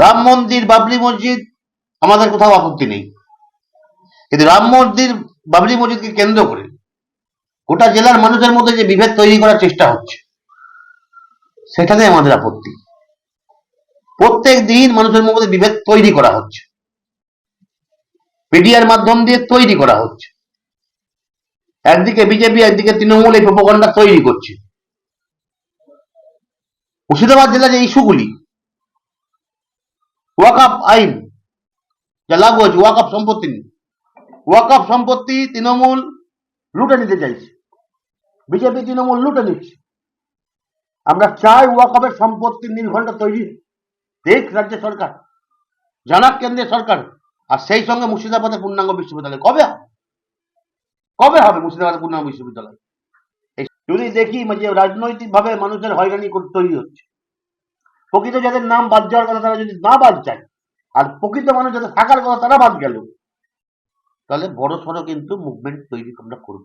রাম মন্দির, বাবরি মসজিদ, আমাদের কোথাও আপত্তি নেই। কিন্তু রাম মন্দির, বাবরি মসজিদকে কেন্দ্র করে গোটা জেলার মানুষের মধ্যে যে বিভেদ তৈরি করার চেষ্টা হচ্ছে সেটাতে আমাদের আপত্তি। প্রত্যেক দিন মানুষের মধ্যে বিভেদ তৈরি করা হচ্ছে। মিডিয়ার মাধ্যম দিয়ে তৈরি করা হচ্ছে। একদিকে বিজেপি, একদিকে তৃণমূল এই প্রোপাগান্ডা তৈরি করছে। মুর্শিদাবাদ জেলার যে ইস্যুগুলি ওয়াকাপ আইন, যা লাগু হয়েছে ওয়াকাপ সম্পত্তি নিয়ে। ওয়াকাপ সম্পত্তি তৃণমূল লুটে নিতে চাইছে। বিজেপি তৃণমূল লুটে নিচ্ছে। আমরা চাই ওয়াকাপের সম্পত্তির নির্ঘণ্ট তৈরি দেখ রাজ্য সরকার, জানাক কেন্দ্রীয় সরকার, আর সেই সঙ্গে মুর্শিদাবাদের পূর্ণাঙ্গ বিশ্ববিদ্যালয় কবে হবে? কবে হবে মুর্শিদাবাদের পূর্ণাঙ্গ বিশ্ববিদ্যালয়? যদি দেখি যে রাজনৈতিক ভাবে মানুষের হয়রানি তৈরি হচ্ছে। প্রকৃত যাদের নাম বাদ যাওয়ার কথা তারা যদি না বাদ যায়, আর প্রকৃত মানুষ যাদের থাকার কথা তারা বাদ গেল, তাহলে বড় সড়ো কিন্তু মুভমেন্ট তৈরি আমরা করব।